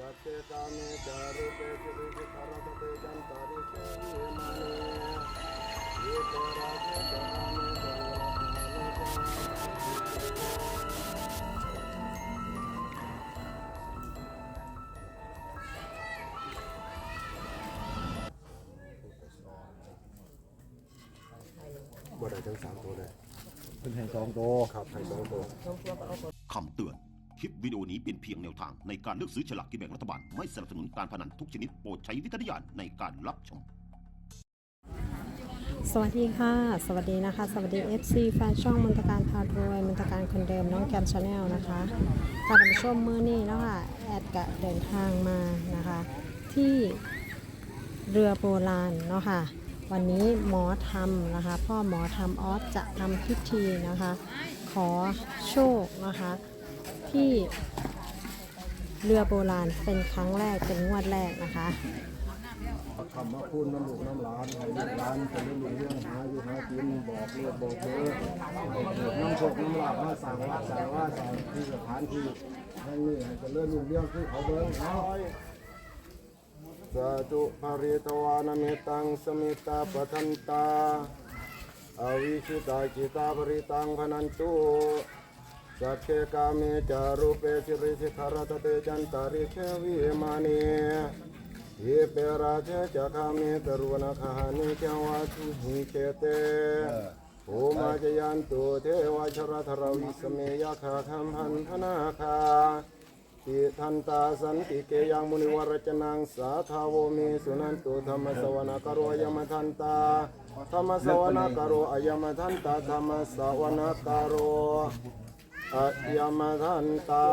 สัจเจกามิจารุเปจิริจิคารตเตจันตาริเกวิมานิเยเตราเจกามิจารุเปจิริจิบ่ได้ทั้งสามตัวเลยเป็นให้สองตัวครับให้สองตัวคำเตือน คลิปวิดีโอนี้เป็นเพียงแนวทางในการเลือกซื้อฉลากกินแบ่งรัฐบาล ไม่สนับสนุนการพนันทุกชนิดโปรดใช้วิจารณญาณในการรับชม สวัสดีค่ะ สวัสดีนะคะ สวัสดี FC แฟนช่องมนตการพารวยมนตการคนเดิมน้องแกมชาแนลนะคะค่ะท่านผู้ชมมือนี้เนาะค่ะแอดกะเดินทางมานะคะ ที่เรือโบราณเนาะค่ะวันนี้หมอทำนะคะ พ่อหมอทำออสจะทำพิธีนะคะ ขอโชคนะคะ ที่เรือโบราณเป็นครั้งแรกเป็นงวดแรกนะคะคำมาพูดน้ำลูกน้ำหลานให้ลูกหลานเป็นลูกเรื่องหาอยู่หากินบอกเลือดบอกเบอร์น้ำโชคน้ำลาบมาสั่งว่าสั่งว่าสั่งที่สถานที่แห่งนี้ให้เจะเลื่อนลูกเรื่องคือเขาเบิ้งเนาะสาธุภริตวานเมตังสมิตาปทันตาอวิชิตาจิตาภริตังพนันตุ สัจเจกามิจารุเปสิริสิขารตเตจันตาริเชวิมานีเยเปราเชจะคามิตรุณคานิจวาทุหิเกเตโอมาจยันตุเทวชรธรวิสเมยคาคัมพันธนาคาติทันตาสันติเกยังมุนิวรจนังสาทาวมิสุนันตุธรรมสวนกโรยมทันตาธรรมสวนกโรอยมทันตาธรรมสวนกโร อะยมทันตา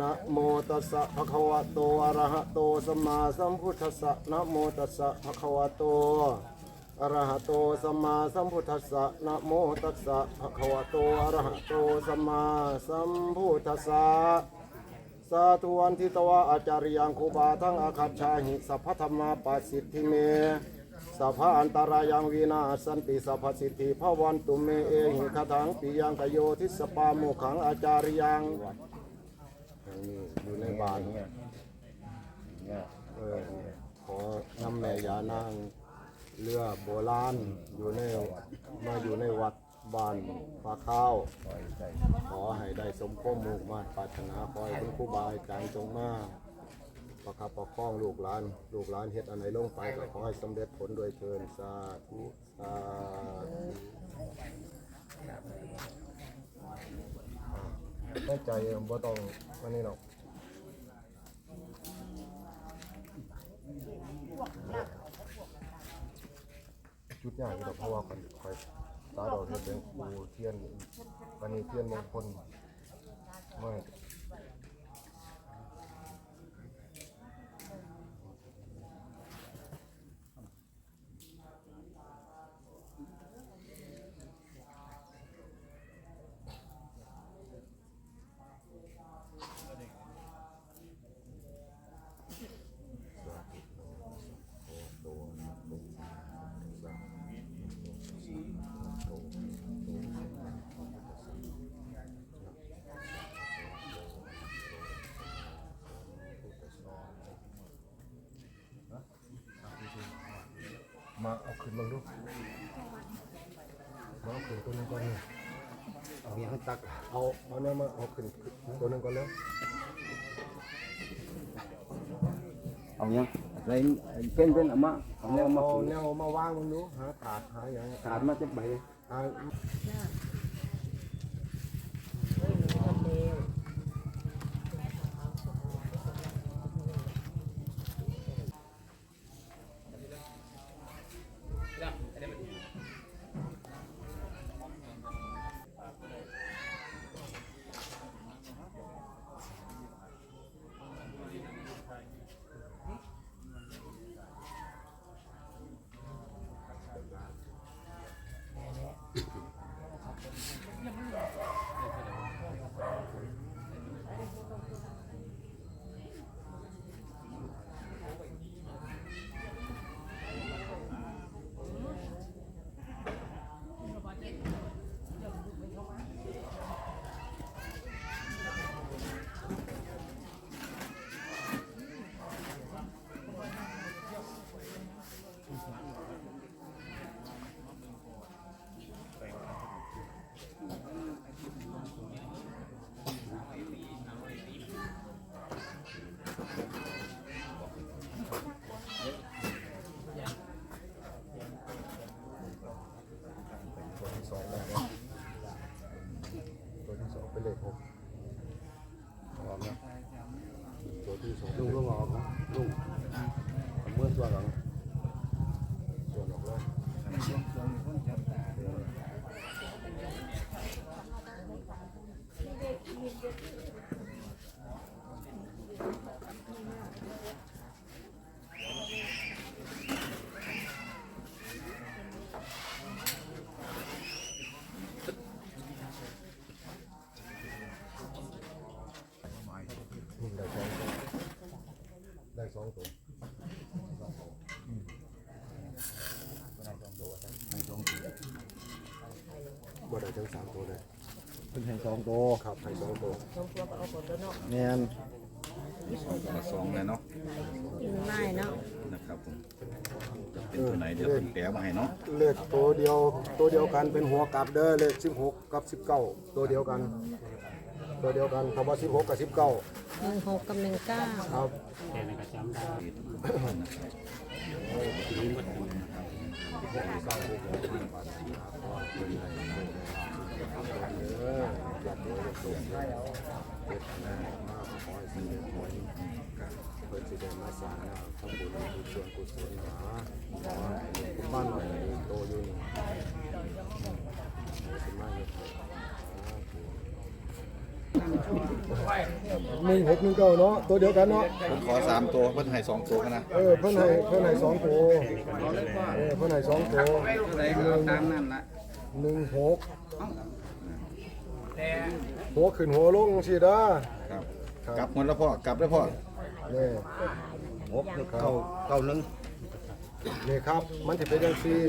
นะโมตัสสะภะคะวะโตอะระหะโตสัมมาสัมพุทธัสสะนะโมตัสสะภะคะวะโตอะระหะโตสัมมาสัมพุทธัสสะนะโมตัสสะภะคะวะโตอะระหะโตสัมมาสัมพุทธัสสะสาธุวันทิตวะอาจารยังคูบาทั้งอาคัจฉาหิสัพพธรรมาปัสสิทธิเม สัพพะอันตรายังวีนาสันติสัพพสิทธิพระวันตุเมเอหิคถังปิยังกโยทิสปาโมขังอาจาริยังอย่างนี้อยู่ในบ้านเนี่ยเนี่ยเออขอนำแม่ยานางเรือโบราณอยู่ในมาอยู่ในวัดบ้านปลาข้าว ขอให้ได้สมความมุ่งมา่ปรารถนาขอให้คุณครูบาอาจารย์จงมา ประคับประคองลูกหลาน ลูกหลานเฮ็ดอันไหนลงไปก็ขอให้สำเร็จผลโดยเชิญสาธุสาธุได้ใจบ่ต้องอันนี้หรอกจุดยากอยู่ดอกเพราะว่าคนคอยตาดอกเฮ็ดเป็นปูเทียนวันนี้เทียนมงคลไม่ มาเอาขึ้นมาดูมาเอาขึ้นตัวหนึงก่อนนี่เอาอย่างตักเอาเอาเนี่ยมาเอาขึ้นตัวหนึงก่อนเลยเอายังอะไรเป็นเป็นอะมะเอาเอาแนวมาเอาผูกแนวมาวางมันดูหาถาดหาอย่างขาดมาจะใบหา เป็นให้สองตัวครับให้สองตัวแมนมาสองเลยเนาะง่ายเนาะนะครับผมจะเป็นตัวไหนเดี๋ยวผมแปลมาให้เนาะเลขตัวเดียวตัวเดียวกันเป็นหัวกลับเด้อเลขสิบหกกับสิบเก้าตัวเดียวกัน ตัวเดียวกันคำว่าสิบหกกับสิบเก้าหนึ่งหกกับหนึ่งเก้าครับ หนึ่งหกหนึ่งเก้าเนาะตัวเดียวกันเนาะผมขอสามตัวเพื่นให้สองตัวนะเออเพื่อนไห้เพื่อนไห้สองตัวเออเพื่อนไห้สองตัว ตามนั่นละ หนึ่งหกหัวขึ้นหัวลงสิเด้อครับกลับหมดแล้วพ่อกลับแล้วพ่อนี่หกเก้าเก้าหนึ่งนี่ครับ มันจะเป็นยังซี่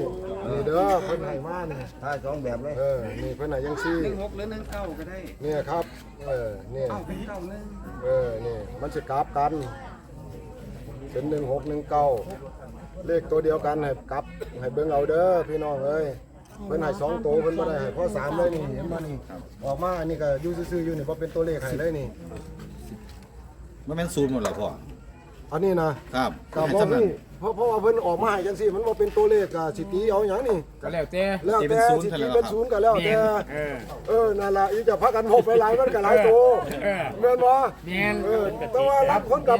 นี่เด้อเพื่อนให้มานี่ถ้าสองแบบเลยเออนี่เพื่อนให้ยังซี่หนึ่งหกหรือหนึ่งเก้าก็ได้เนี่ยครับเออนี่เอ้าเป็นเก้าหนึ่งเออนี่มันจะกราบกันเป็นหนึ่งหกหนึ่งเก้าเลขตัวเดียวกันให้กลับให้เบิ่งเอาเด้อพี่น้องเอ้ย เพิ่นให้สองตัวเพิ่นบ่ได้ให้เพราะสามเลยนี่เห็นบ่นี่ออกมาอันนี้ก็อยู่ซื่อๆอยู่นี่บ่เป็นตัวเลขให้เลยนี่ มันเป็นศูนย์หมดแล้วพ่ออันนี้นะครับก็ให้บ่สำนัมีกเพราะเพราะว่าเพิ่นออกมาให้จังซี่มันบ่เป็นตัวเลขก็สิตีเอาหยังนี่ ก็แล้วแต่แล้วตีเป็แต่นศูนย์สิเท่าตีนั้นเป็นเหรอครับศูนย์ก็แล้วแต่เออ เออนั่นล่ะอีจะพักกันพบไปหลายมันก็หลายตัวเออแม่นบ่ แม่นเออแต่ว่ารับคนกับ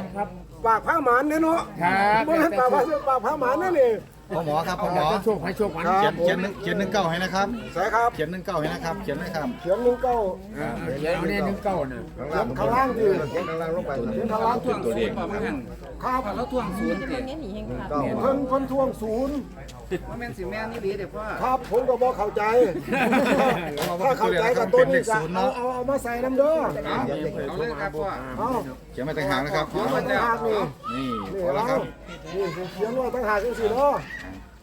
ปากผ้าหมานเนี่ยเนาะครับ บ่แม่นปากผ้าปากผ้าหมานนั่นนี่ พ่อหมอครับพ่อหมอจะโชคให้โชคมันครับเขียนเขียนหนึ่งเขียนหนึ่งเก้าให้นะครับใช่ครับเขียนหนึ่งเก้าให้นะครับเขียนนะครับเขียนหนึ่งเก้าเออเดี๋ยวเอาเนี่ยหนึ่งเก้าน่ะเขียนข้างล่างที่ข้างล่างลงไปเขียนข้างล่างท่วงศูนย์ป่ะมั้งหันครับแล้วท่วงศูนย์เด็ดเก้าเพิ่นเพิ่นทวงศูนย์ว่าแม่นสิแม่นนี่ดีเด็ดพ่อครับผมก็บ่เข้าใจถ้าเข้าใจกับตัวนี้ก็เอาเอาเอามาใส่น้ำเด้อเอาเอาเลยครับพ่อเอาเขียนมาต่างหากนะครับเขียนไว้ต่างหากนี่นี่นี่พอแล้วคเอารับนี่เขียนไว้ต่างหากจังซี่เนาะ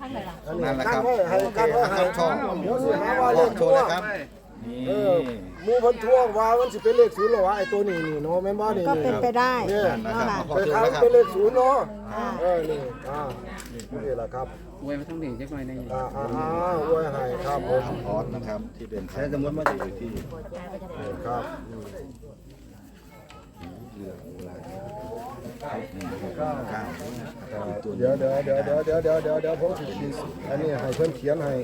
อันนี้นั่นแหละกัคนรับไว้ให้กันไว้ให้ช่องเดี๋ยวสิหาว่าบเลอกขโชทั่ว์วเลยครับนี่เออหมู่เพิ่นทวงว่ามันสิเป็นเลขศูนย์เหรอวะไอ้ตัวนี้นี่เนาะแม่นบ่นี่ก็เป็นไปได้นี่นั่นนะครับค่ะพ่อไปโชว์ทางนะครับ เป็นเลขศูนย์เนาะเออนี่อ่านี่แหละครับอวยมาทั้งเด็กจักหน่อยในอ่าอ่าอ่าอวยให้ครับผมออสนะครับที่เดินทางแต่สมมติว่าจะอยู่ที่ครับอืมเก้า เดี๋ยวเดี๋ยวเดี๋ยวเดี๋ยวเดี๋ยวเดี๋ยวเดี๋ยวเดี๋ยวผมสิขีดอันนี้ให้เพิ่นเขียนให้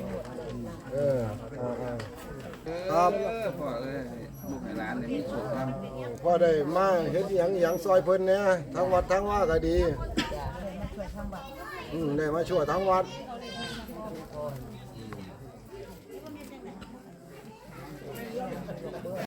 เอออ่าอ่าครับพ่อเอ้ยลูกให้หลานเนี่ยมีโชคครับพอได้มาเฮ็ดหยังหยังซอยเพิ่นเนี่ยทั้งวัดทั้งว่าก็ดีอืมได้มาช่วยทั้งวัด